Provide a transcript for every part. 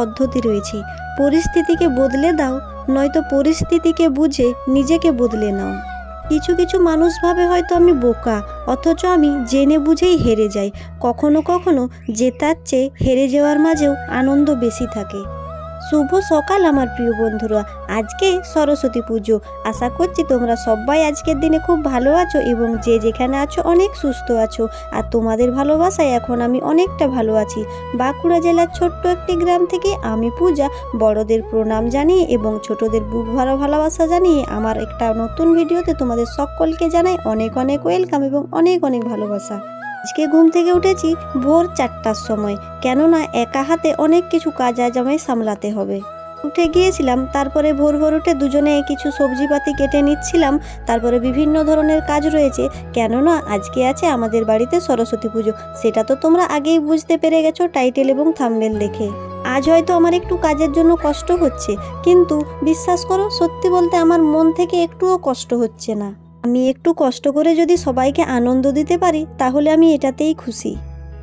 পদ্ধতি রয়েছে। পরিস্থিতিকে বদলে দাও, নয়তো পরিস্থিতিকে বুঝে নিজেকে বদলে নাও। কিছু কিছু মানুষ ভাবে হয়তো আমি বোকা, অথচ আমি জেনে বুঝেই হেরে যাই। কখনো কখনো জেতার চেয়ে হেরে যাওয়ার মাঝেও আনন্দ বেশি থাকে। শুভ সকাল আমার প্রিয় বন্ধুরা। আজকে সরস্বতী পুজো। আশা করছি তোমরা সবাই আজকের দিনে খুব ভালো আছো এবং যে যেখানে আছো অনেক সুস্থ আছো। আর তোমাদের ভালোবাসায় এখন আমি অনেকটা ভালো আছি। বাঁকুড়া জেলার ছোট্ট একটি গ্রাম থেকে আমি পূজা। বড়দের প্রণাম জানিয়ে এবং ছোটদের বুক ভরা ভালোবাসা জানিয়ে আমার একটা নতুন ভিডিওতে তোমাদের সকলকে জানাই অনেক অনেক ওয়েলকাম এবং অনেক অনেক ভালোবাসা। আজকে ঘুম থেকে উঠেছি ভোর চারটার সময়। কেননা একা হাতে অনেক কিছু কাজ আজ আমায় সামলাতে হবে। উঠে গিয়েছিলাম, তারপরে ভোর ভোর উঠে দুজনে কিছু সবজিপাতি কেটে নিচ্ছিলাম। তারপরে বিভিন্ন ধরনের কাজ রয়েছে। কেননা আজকে আছে আমাদের বাড়িতে সরস্বতী পুজো। সেটা তো তোমরা আগেই বুঝতে পেরে গেছো টাইটেল এবং থাম্বেল দেখে। আজ হয়তো আমার একটু কাজের জন্য কষ্ট হচ্ছে, কিন্তু বিশ্বাস করো, সত্যি বলতে আমার মন থেকে একটুও কষ্ট হচ্ছে না। আমি একটু কষ্ট করে যদি সবাইকে আনন্দ দিতে পারি, তাহলে আমি এটাতেই খুশি।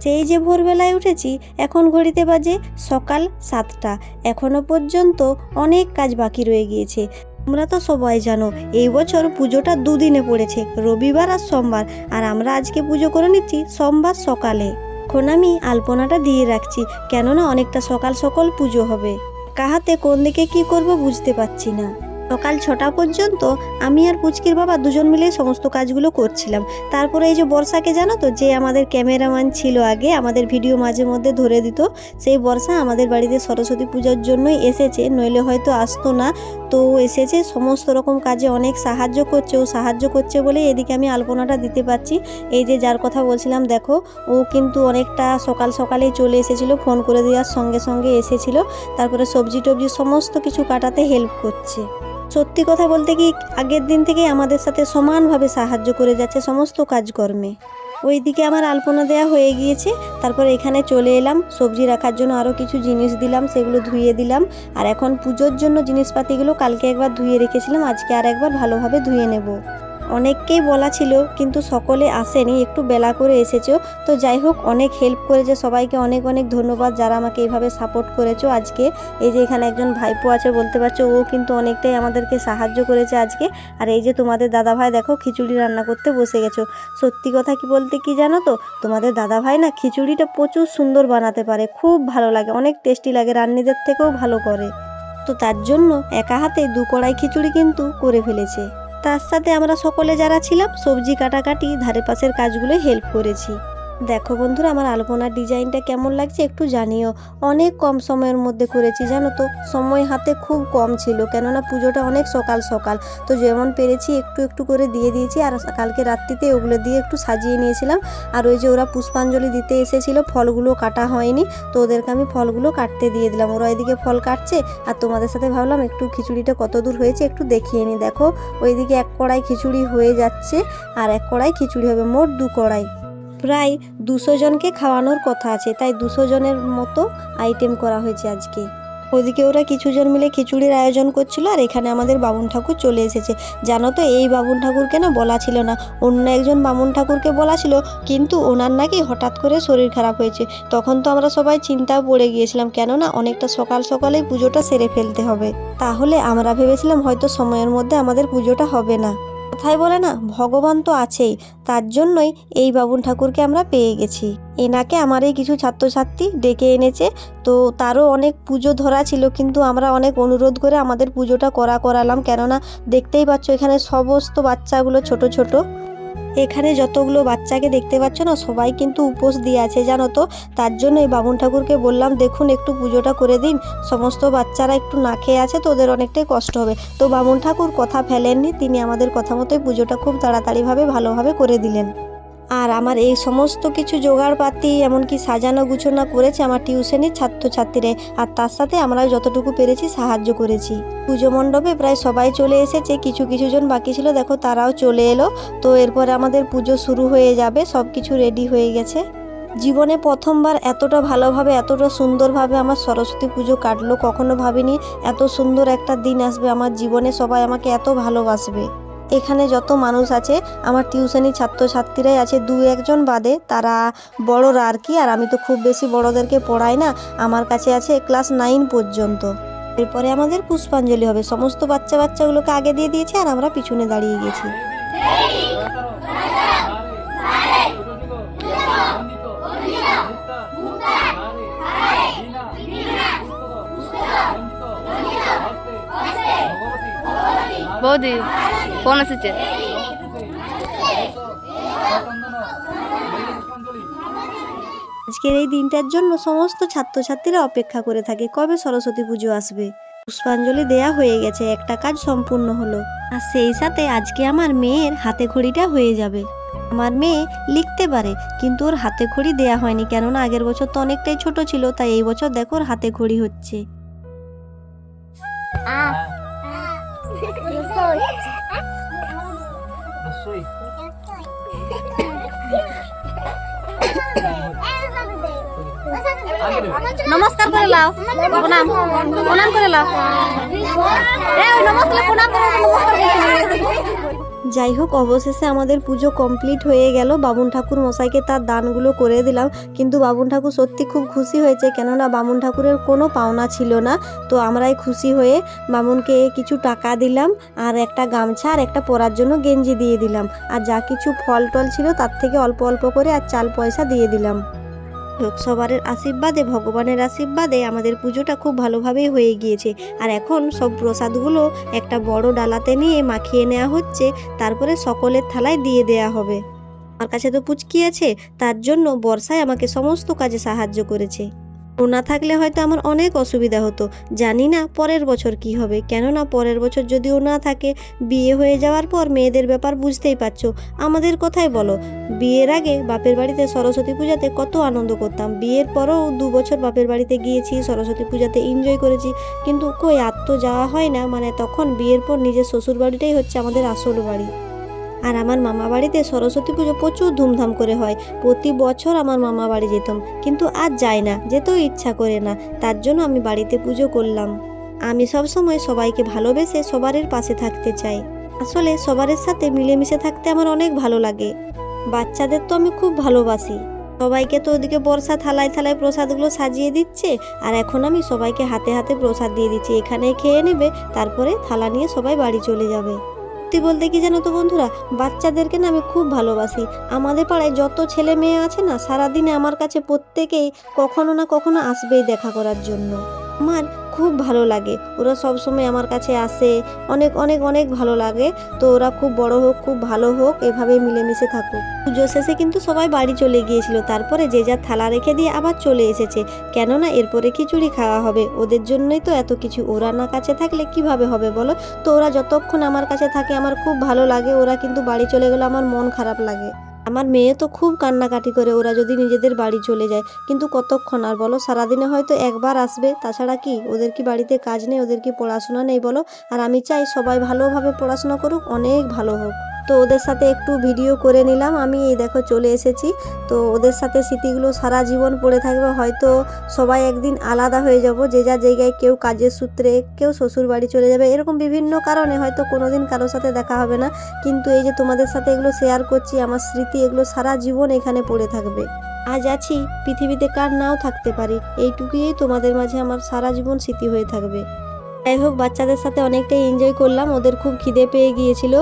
সেই যে ভোরবেলায় উঠেছি, এখন ঘড়িতে বাজে সকাল সাতটা। এখনও পর্যন্ত অনেক কাজ বাকি রয়ে গিয়েছে। তোমরা তো সবাই জানো, এই বছর পুজোটা দুদিনে পড়েছে, রবিবার আর সোমবার। আর আমরা আজকে পুজো করে নিচ্ছি সোমবার সকালে। এখন আমি আলপনাটা দিয়ে রাখছি, কেননা অনেকটা সকাল সকাল পুজো হবে। কাহাতে কোন দিকে কি করব বুঝতে পারছি না। সকাল ছটা পর্যন্ত আমি আর পুচকির বাবা দুজন মিলে সমস্ত কাজগুলো করছিলাম। তারপরে এই যে বর্ষাকে জানো তো, যে আমাদের ক্যামেরাম্যান ছিল আগে, আমাদের ভিডিও মাঝে মধ্যে ধরে দিত, সেই বর্ষা আমাদের বাড়িতে সরস্বতী পূজার জন্যই এসেছে, নইলে হয়তো আসতো না। তো এসেছে, সমস্ত রকম কাজে অনেক সাহায্য করছে, ও সাহায্য করছে বলে এদিকে আমি আলপনাটা দিতে পারছি। এই যে যার কথা বলছিলাম, দেখো, ও কিন্তু অনেকটা সকাল সকালেই চলে এসেছিল, ফোন করে দেওয়ার সঙ্গে সঙ্গে এসেছিল, তারপরে সবজি টবজি সমস্ত কিছু কাটাতে হেল্প করছে। সত্যি কথা বলতে কি, আগের দিন থেকেই আমাদের সাথে সমানভাবে সাহায্য করে যাচ্ছে সমস্ত কাজকর্মে। ওইদিকে আমার আলপনা দেওয়া হয়ে গিয়েছে। তারপর এখানে চলে এলাম। সবজি রাখার জন্য আরও কিছু জিনিস দিলাম, সেগুলো ধুয়ে দিলাম। আর এখন পুজোর জন্য জিনিসপাতিগুলো কালকে একবার ধুয়ে রেখেছিলাম, আজকে আর একবার ভালোভাবে ধুয়ে নেব। অনেককেই বলা ছিল, কিন্তু সকলে আসেনি, একটু বেলা করে এসেছ। তো যাই হোক, অনেক হেল্প করেছে, সবাইকে অনেক অনেক ধন্যবাদ যারা আমাকে এইভাবে সাপোর্ট করেছ আজকে। এই যে এখানে একজন ভাইপো আছে, বলতে পারছ, ও কিন্তু অনেকটাই আমাদেরকে সাহায্য করেছে আজকে। আর এই যে তোমাদের দাদাভাই, দেখো, খিচুড়ি রান্না করতে বসে গেছো। সত্যি কথা কি বলতে কি জানো তো, তোমাদের দাদাভাই না খিচুড়িটা প্রচুর সুন্দর বানাতে পারে, খুব ভালো লাগে, অনেক টেস্টি লাগে, রান্নিদের থেকেও ভালো করে। তো তার জন্য একা হাতে দু কড়াই খিচুড়ি কিন্তু করে ফেলেছে। তার সাথে আমরা সকলে যারা ছিলাম সবজি কাটাকাটি ধারে পাশের কাজগুলো হেল্প করেছি। দেখো বন্ধুরা, আমার আলপনার ডিজাইনটা কেমন লাগছে একটু জানিও। অনেক কম সময়ের মধ্যে করেছি, জানো তো? সময় হাতে খুব কম ছিল, কেননা পুজোটা অনেক সকাল সকাল। তো যেমন পেরেছি, একটু একটু করে দিয়ে দিয়েছি, আর কালকে রাত্রিতে ওগুলো দিয়ে একটু সাজিয়ে নিয়েছিলাম। আর ওই যে ওরা পুষ্পাঞ্জলি দিতে এসেছিল, ফলগুলো কাটা হয়নি, তো ওদেরকে আমি ফলগুলো কাটতে দিয়ে দিলাম। ওরা এদিকে ফল কাটছে, আর তোমাদের সাথে ভাবলাম একটু খিচুড়িটা কত দূর হয়েছে একটু দেখিয়ে নিই। দেখো, ওইদিকে এক কড়াই খিচুড়ি হয়ে যাচ্ছে, আর এক কড়াই খিচুড়ি হবে, মোট দু কড়াই। প্রায় দুশো জনকে খাওয়ানোর কথা আছে, তাই দুশো জনের মতো আইটেম করা হয়েছে আজকে। ওদিকে ওরা কিছুজন মিলে খিচুড়ির আয়োজন করছিল আর এখানে আমাদের বামুন ঠাকুর চলে এসেছে। জানো তো, এই বামুন ঠাকুরকে না বলা ছিল না? অন্য একজন বামুন ঠাকুরকে বলা ছিল, কিন্তু ওনার নাকি হঠাৎ করে শরীর খারাপ হয়েছে। তখন তো আমরা সবাই চিন্তা পড়ে গিয়েছিলাম, কেননা অনেকটা সকাল সকালেই পুজোটা সেরে ফেলতে হবে। তাহলে আমরা ভেবেছিলাম হয়তো সময়ের মধ্যে আমাদের পুজোটা হবে না। কথায় বলে না, ভগবান তো আছেই, তার জন্যই এই বাবুন ঠাকুরকে আমরা পেয়ে গেছি। এনাকে আমার এই কিছু ছাত্রছাত্রী ডেকে এনেছে, তো তারও অনেক পুজো ধরা ছিল, কিন্তু আমরা অনেক অনুরোধ করে আমাদের পুজোটা করা করালাম, কেননা দেখতেই পাচ্ছ এখানে সমস্ত বাচ্চাগুলো ছোট ছোট। এখানে যতগুলো বাচ্চাকে দেখতে পাচ্ছ না, সবাই কিন্তু উপোস দিয়ে আছে, জানো তো? তার জন্য এই বামুন ঠাকুরকে বললাম, দেখুন, একটু পুজোটা করে দিন। সমস্ত বাচ্চারা একটু না খেয়ে আছে, তো ওদের অনেকটাই কষ্ট হবে। তো বামুন ঠাকুর কথা ফেলেননি, তিনি আমাদের কথা মতোই পুজোটা খুব তাড়াতাড়িভাবে ভালোভাবে করে দিলেন। আর আমার এই সমস্ত কিছু জোগাড়পাতি এমনকি সাজানো গুছানো করেছে আমার টিউশনের ছাত্রছাত্রীরা। আর তার সাথে আমরা যতটুকু পেরেছি সাহায্য করেছি। পুজো মণ্ডপে প্রায় সবাই চলে এসেছে, কিছু কিছু জন বাকি ছিল, দেখো তারাও চলে এলো। তো এরপরে আমাদের পুজো শুরু হয়ে যাবে সব কিছু রেডি হয়ে গেছে। জীবনে প্রথমবার এতটা ভালোভাবে, এতটা সুন্দরভাবে আমার সরস্বতী পুজো কাটলো, কখনো ভাবিনি এত সুন্দর একটা দিন আসবে। আমার জীবনে সবাই আমাকে এত ভালোবাসবে। এখানে যত মানুষ আছে, আমার টিউশনি ছাত্রছাত্রীরাই আছে দু একজন বাদে। তারা বড়রা আর কি, আর আমি তো খুব বেশি বড়দেরকে পড়াই না। আমার কাছে আছে ক্লাস নাইন পর্যন্ত। এরপরে আমাদের পুষ্পাঞ্জলি হবে। সমস্ত বাচ্চা বাচ্চাগুলোকে আগে দিয়ে দিয়েছে, আর আমরা পিছনে দাঁড়িয়ে গেছি। বৌদি। ফোন এসেছে। আজকের এই দিনটার জন্য সমস্ত ছাত্রছাত্রীরা অপেক্ষা করে থাকে কবে সরস্বতী পুজো আসবে? পুষ্পাঞ্জলি দেয়া হয়ে গেছে একটা কাজ সম্পূর্ণ হলো। আর সেই সাথে আজকে আমার মেয়ের হাতে খড়িটা হয়ে যাবে। আমার মেয়ে লিখতে পারে কিন্তু ওর হাতে খড়ি দেয়া হয়নি কেননা আগের বছর তো অনেকটাই ছোট ছিল তাই এই বছর দেখো ওর হাতে খড়ি হচ্ছে। নমস্কার করে লাও। প্রণাম। প্রণাম করে লাও। নমস্কার, প্রণাম যাই হোক, অবশেষে আমাদের পুজো কমপ্লিট হয়ে গেল। বামুন ঠাকুর মশাইকে তার দানগুলো করে দিলাম। কিন্তু বামুন ঠাকুর সত্যি খুব খুশি হয়েছে, কেননা বামুন ঠাকুরের কোনো পাওনা ছিল না। তো আমরাই খুশি হয়ে বামুনকে কিছু টাকা দিলাম, আর একটা গামছা আর একটা পরার জন্য গেঞ্জি দিয়ে দিলাম। আর যা কিছু ফল টল ছিল, তার থেকে অল্প অল্প করে আর চাল পয়সা দিয়ে দিলাম। সবার আশীর্বাদে, ভগবানের আশীর্বাদে আমাদের পুজোটা খুব ভালোভাবেই হয়ে গিয়েছে। আর এখন সব প্রসাদগুলো একটা বড় ডালাতে নিয়ে মাখিয়ে নেওয়া হচ্ছে, তারপরে সকলের থালায় দিয়ে দেয়া হবে। আমার কাছে তো পুচকি আছে, তার জন্য বর্ষায় আমাকে সমস্ত কাজে সাহায্য করেছে। না থাকলে হয়তো আমার অনেক অসুবিধা হতো। জানি না পরের বছর কি হবে। কেননা পরের বছর যদি ও না থাকে, বিয়ে হয়ে যাওয়ার পর মেয়েদের ব্যাপার বুঝতেই পারছ। আমাদের কথাই বলো। বিয়ের আগে বাপের বাড়িতে সরস্বতী পূজাতে কত আনন্দ করতাম। বিয়ের পরও দু বছর বাপের বাড়িতে গিয়েছি, সরস্বতী পূজাতে এনজয় করেছি। কিন্তু কই আর তো যাওয়া হয় না। মানে তখন বিয়ের পর নিজের শ্বশুর বাড়িটাই হচ্ছে আমাদের আসল বাড়ি। আর আমার মামা বাড়িতে সরস্বতী পুজো প্রচুর ধুমধাম করে হয়। প্রতি বছর আমার মামা বাড়ি যেতাম। কিন্তু আজ যাই না, যেতেও ইচ্ছা করে না। তার জন্য আমি বাড়িতে পুজো করলাম। আমি সব সময় সবাইকে ভালোবেসে সবারের পাশে থাকতে চাই। আসলে সবারের সাথে মিলেমিশে থাকতে আমার অনেক ভালো লাগে। বাচ্চাদের তো আমি খুব ভালোবাসি। সবাইকে তো ওদিকে বর্ষা থালায় থালায় প্রসাদগুলো সাজিয়ে দিচ্ছে। আর এখন আমি সবাইকে হাতে হাতে প্রসাদ দিয়ে দিচ্ছি। এখানে খেয়ে নেবে, তারপরে থালা নিয়ে সবাই বাড়ি চলে যাবে। সত্যি বলতে কি জানো তো বন্ধুরা? বাচ্চাদেরকে না আমি খুব ভালোবাসি। আমাদের পাড়ায় যত ছেলে মেয়ে আছে না, সারাদিনে আমার কাছে প্রত্যেকেই কখনো না কখনো আসবেই দেখা করার জন্য। আমার খুব ভালো লাগে। ওরা সব সময় আমার কাছে আসে। অনেক অনেক অনেক ভালো লাগে। তো ওরা খুব বড় হোক, খুব ভালো হোক, এভাবে মিলেমিশে থাকুক। পুজো শেষে কিন্তু সবাই বাড়ি চলে গিয়েছিল। তারপরে যে যার থালা রেখে দিয়ে আবার চলে এসেছে। কেননা এরপরে খিচুড়ি খাওয়া হবে। ওদের জন্যই তো এত কিছু। ওরা না কাছে থাকলে কীভাবে হবে বলো? তো ওরা যতক্ষণ আমার কাছে থাকে, আমার খুব ভালো লাগে। ওরা কিন্তু বাড়ি চলে গেলে আমার মন খারাপ লাগে। আমার মেয়ে তো খুব কান্নাকাটি করে, ওরা যদি নিজেদের বাড়ি চলে যায়। কিন্তু কতক্ষণ? আর বলো, সারাদিনে হয়তো একবার আসবে। তাছাড়া কি? ওদের কি বাড়িতে কাজ নেই? ওদের কি পড়াশোনা নেই বলো? আর আমি চাই সবাই ভালোভাবে পড়াশোনা করুক, অনেক ভালো হোক। তো ওদের সাথে একটু ভিডিও করে নিলাম। আমি এই দেখো চলে এসেছি। তো ওদের সাথে স্মৃতিগুলো সারা জীবন পড়ে থাকবে। হয়তো সবাই একদিন আলাদা হয়ে যাব। যে যা জায়গায় কেউ কাজের সূত্রে কেউ শ্বশুর বাড়ি চলে যাবে। এরকম বিভিন্ন কারণে হয়তো কোনোদিন কারোর সাথে দেখা হবে না। কিন্তু এই যে তোমাদের সাথে এগুলো শেয়ার করছি, আমার স্মৃতি এগুলো সারা জীবন এখানে পড়ে থাকবে। আজ আছি, পৃথিবীতে কার নাও থাকতে পারি। এইটুকুই তোমাদের মাঝে আমার সারা জীবন স্মৃতি হয়ে থাকবে। যাই হোক, বাচ্চাদের সাথে অনেকটাই এনজয় করলাম। ওদের খুব খিদে পেয়ে গিয়েছিল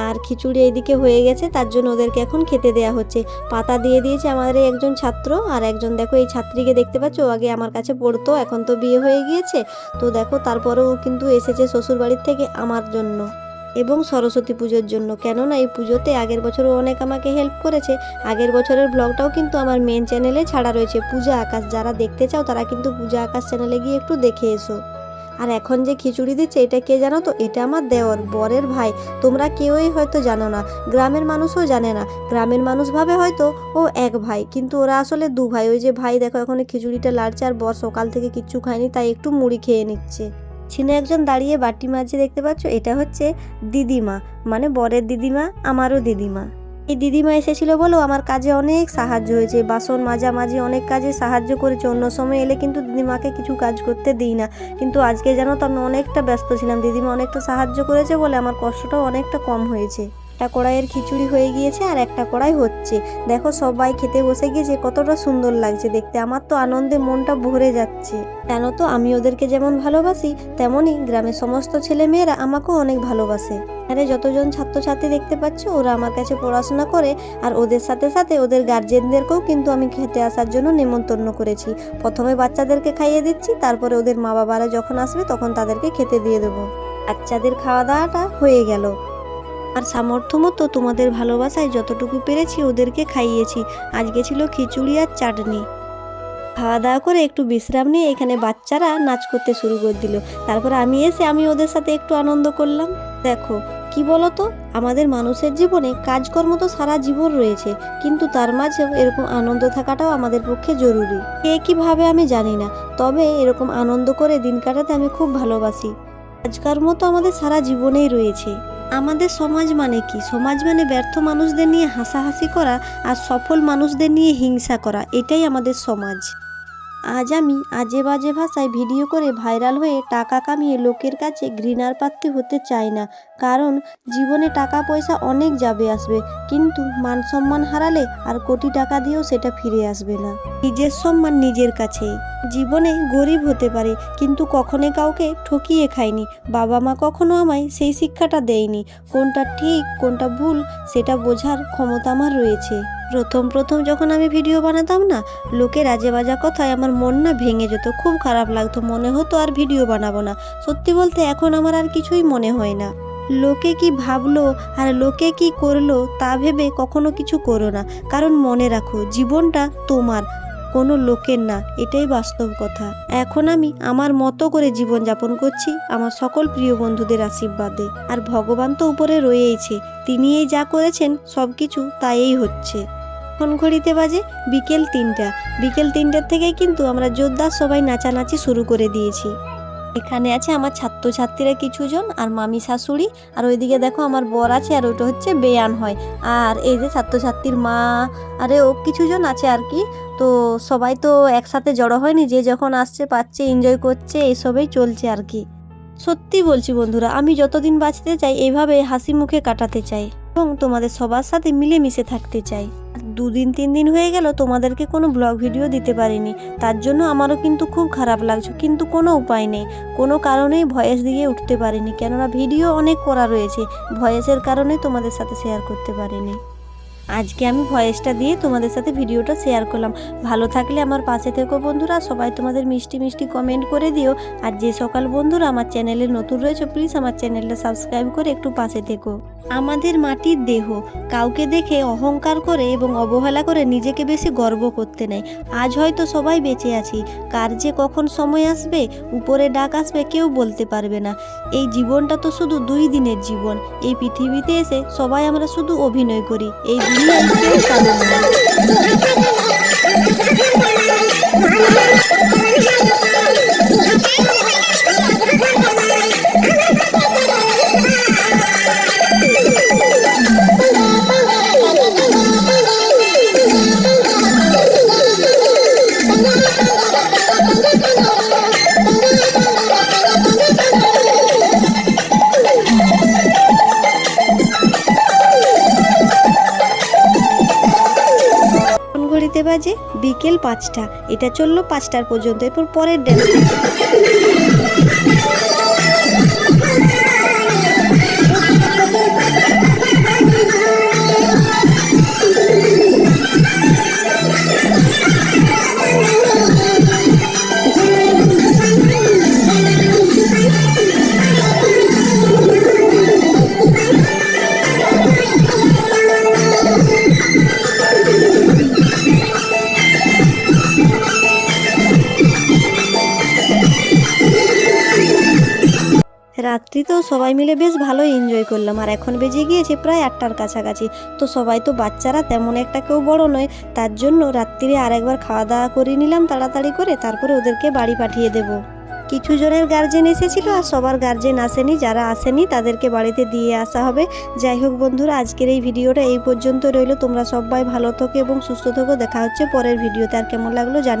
আর খিচুড়ি এইদিকে হয়ে গেছে, তার জন্য ওদেরকে এখন খেতে দেয়া হচ্ছে। পাতা দিয়ে দিয়েছে আমাদের একজন ছাত্র আর একজন দেখো, এই ছাত্রীকে দেখতে পাচ্ছ? আগে আমার কাছে পড়তো, এখন তো বিয়ে হয়ে গিয়েছে। তো দেখো, তারপরেও কিন্তু এসেছে শ্বশুর বাড়ির থেকে আমার জন্য এবং সরস্বতী পুজোর জন্য। কেননা এই পুজোতে আগের বছরও অনেক আমাকে হেল্প করেছে। আগের বছরের ব্লগটাও কিন্তু আমার মেন চ্যানেলে ছাড়া রয়েছে। পূজা আকাশ, যারা দেখতে চাও তারা কিন্তু পূজা আকাশ চ্যানেলে গিয়ে একটু দেখে এসো। আর এখন যে খিচুড়ি দিচ্ছে, এটা কে জানো তো? এটা আমার দেওর বরের ভাই। তোমরা কেউই হয়তো জানো না, গ্রামের মানুষও জানে না। গ্রামের মানুষ ভাবে হয়তো ও এক ভাই, কিন্তু ওরা আসলে দু ভাই। ওই যে ভাই, দেখো, এখন খিচুড়িটা লাড়ছে আর বর সকাল থেকে কিচ্ছু খায়নি, তাই একটু মুড়ি খেয়ে নিচ্ছে। ছিনে একজন দাঁড়িয়ে বাটি মাঝে দেখতে পাচ্ছ? এটা হচ্ছে দিদিমা মানে বরের দিদিমা, আমারও দিদিমা। এই দিদিমা এসেছিল বলেও আমার কাজে অনেক সাহায্য হয়েছে, বাসন মাঝামাঝি অনেক কাজে সাহায্য করেছে, অন্য সময় এলে কিন্তু দিদিমাকে কিছু কাজ করতে দিই না। কিন্তু আজকে জানো তো আমি অনেকটা ব্যস্ত ছিলাম, দিদিমা অনেকটা সাহায্য করেছে বলে আমার কষ্টটাও অনেকটা কম হয়েছে। একটা কড়াইয়ের খিচুড়ি হয়ে গিয়েছে আর একটা কড়াই হচ্ছে। দেখো সবাই খেতে বসে গিয়েছে, কতটা সুন্দর লাগছে দেখতে। আমার তো আনন্দে মনটা ভরে যাচ্ছে। কেন তো? আমি ওদেরকে যেমন ভালোবাসি, তেমনই গ্রামের সমস্ত ছেলে মেয়েরা আমাকেও অনেক ভালোবাসে। এখানে যতজন ছাত্রছাত্রী দেখতে পাচ্ছ, ওরা আমার কাছে পড়াশোনা করে আর ওদের সাথে সাথে ওদের গার্জেনদেরকেও কিন্তু আমি খেতে আসার জন্য নেমন্তন্ন করেছি। প্রথমে বাচ্চাদেরকে খাইয়ে দিচ্ছি, তারপরে ওদের মা বাবারা যখন আসবে তখন তাদেরকে খেতে দিয়ে দেবো। বাচ্চাদের খাওয়া দাওয়াটা হয়ে গেল। আর সামর্থ্য মতো তোমাদের ভালোবাসায় যতটুকু পেরেছি ওদেরকে খাইয়েছি। আজকে ছিল খিচুড়ি আর চাটনি। খাওয়া দাওয়া করে একটু বিশ্রাম নিয়ে এখানে বাচ্চারা নাচ করতে শুরু করে দিল। তারপর আমি এসে আমি ওদের সাথে একটু আনন্দ করলাম। দেখো, কি বলতো? আমাদের মানুষের জীবনে কাজকর্ম তো সারা জীবন রয়েছে, কিন্তু তার মাঝেও এরকম আনন্দ থাকাটাও আমাদের পক্ষে জরুরি। কে কীভাবে আমি জানি না, তবে এরকম আনন্দ করে দিন কাটাতে আমি খুব ভালোবাসি। কাজকর্ম তো আমাদের সারা জীবনেই রয়েছে। আমাদের সমাজ মানে কি? সমাজ মানে ব্যর্থ মানুষদের নিয়ে হাসাহাসি করা আর সফল মানুষদের নিয়ে হিংসা করা। এটাই আমাদের সমাজ। আজ আমি আজে বাজে ভাষায় ভিডিও করে ভাইরাল হয়ে টাকা কামিয়ে লোকের কাছে ঘৃণার পাত্রী হতে চাই না। কারণ জীবনে টাকা পয়সা অনেক যাবে আসবে, কিন্তু মান সম্মান হারালে আর কোটি টাকা দিয়েও সেটা ফিরে আসবে না। নিজের সম্মান নিজের কাছেই। জীবনে গরিব হতে পারে, কিন্তু কখনো কাউকে ঠকিয়ে খাইনি বাবা মা কখনো আমায় সেই শিক্ষাটা দেয়নি। কোনটা ঠিক, কোনটা ভুল, সেটা বোঝার ক্ষমতা আমার রয়েছে। প্রথম প্রথম যখন আমি ভিডিও বানাতাম না, লোকে রাজে বাজা কথায় আমার মন না ভেঙে যেত, খুব খারাপ লাগতো, মনে হতো আর ভিডিও বানাবো না। সত্যি বলতে এখন আমার আর কিছুই মনে হয় না। লোকে কি ভাবলো আর লোকে কি করল তা ভেবে কখনো কিছু করো না। কারণ মনে রাখো, জীবনটা তোমার। কোনো লোকের না, এটাই বাস্তব কথা। এখন আমি আমার মতো করে জীবন যাপন করছি আমার সকল প্রিয় বন্ধুদের আশীর্বাদে। আর ভগবান তো উপরে রয়েইছে তিনি এই যা করেছেন সব কিছু তাই হচ্ছে। ফোন ঘড়িতে বাজে বিকেল তিনটা। বিকেল তিনটার থেকেই কিন্তু আমরা জোরদার সবাই নাচানাচি শুরু করে দিয়েছি। এখানে আছে আমার ছাত্রছাত্রীরা কিছুজন, আর মামি শাশুড়ি, আর ওইদিকে দেখো আমার বর আছে, আর ওইটা হচ্ছে বেয়ান হয়। আর এই যে ছাত্রছাত্রীর মা, আরে ও কিছুজন আছে আর কি। তো সবাই তো একসাথে জড়ো হয়নি, যে যখন আসছে, পাচ্ছে এনজয় করছে, এসবেই চলছে আর কি। সত্যি বলছি বন্ধুরা, আমি যতদিন বাঁচতে চাই এইভাবে হাসি মুখে কাটাতে চাই এবং তোমাদের সবার সাথে মিলেমিশে থাকতে চাই। দুদিন, তিন দিন হয়ে গেল তোমাদেরকে কোনো ব্লগ ভিডিও দিতে পারিনি। তার জন্য আমারও কিন্তু খুব খারাপ লাগছে, কিন্তু কোনো উপায় নেই। কোনো কারণেই ভয়েস দিয়ে উঠতে পারিনি, কেননা ভিডিও অনেক করা রয়েছে। ভয়েসের কারণে তোমাদের সাথে শেয়ার করতে পারিনি। আজকে আমি ভয়েসটা দিয়ে তোমাদের সাথে ভিডিওটা শেয়ার করলাম। ভালো থাকলে আমার পাশে থেকো বন্ধুরা, সবাই তোমাদের মিষ্টি মিষ্টি কমেন্ট করে দিও। আর যে সকাল বন্ধুরা আমার চ্যানেলে নতুন রয়েছে প্লিজ আমার চ্যানেলটা সাবস্ক্রাইব করে একটু পাশে থেকো। আমাদের মাটির দেহ কাউকে দেখে অহংকার করে এবং অবহেলা করে নিজেকে বেশি গর্ব করতে নেয়। আজ হয়তো সবাই বেঁচে আছি, কার যে কখন সময় আসবে, উপরে ডাক আসবে কেউ বলতে পারবে না। এই জীবনটা তো শুধু দুই দিনের জীবন, এই পৃথিবীতে এসে সবাই আমরা শুধু অভিনয় করি, এই দুনিয়ায় কেউ পাঁচটা। এটা চলল পাঁচটার পর্যন্ত। এরপর পরের ড্যান্স রাত্রি তো সবাই মিলে বেশ ভালোই এনজয় করলাম। আর এখন বেজে গিয়েছে প্রায় আটটার কাছাকাছি। তো সবাই তো বাচ্চারা, তেমন একটা কেউ বড় নয়। তার জন্য রাত্রিরে আরেকবার খাওয়া দাওয়া করে নিলাম তাড়াতাড়ি করে। তারপরে ওদেরকে বাড়ি পাঠিয়ে দেব। কিছু জনের গার্জেন এসেছিল আর সবার গার্জেন আসেনি। যারা আসেনি তাদেরকে বাড়িতে দিয়ে আসা হবে। যাই হোক বন্ধুরা, আজকের এই ভিডিওটা এই পর্যন্ত রইল। তোমরা সবাই ভালো থাকো এবং সুস্থ থাকো। দেখা হচ্ছে পরের ভিডিওতে। আর কেমন লাগল জানি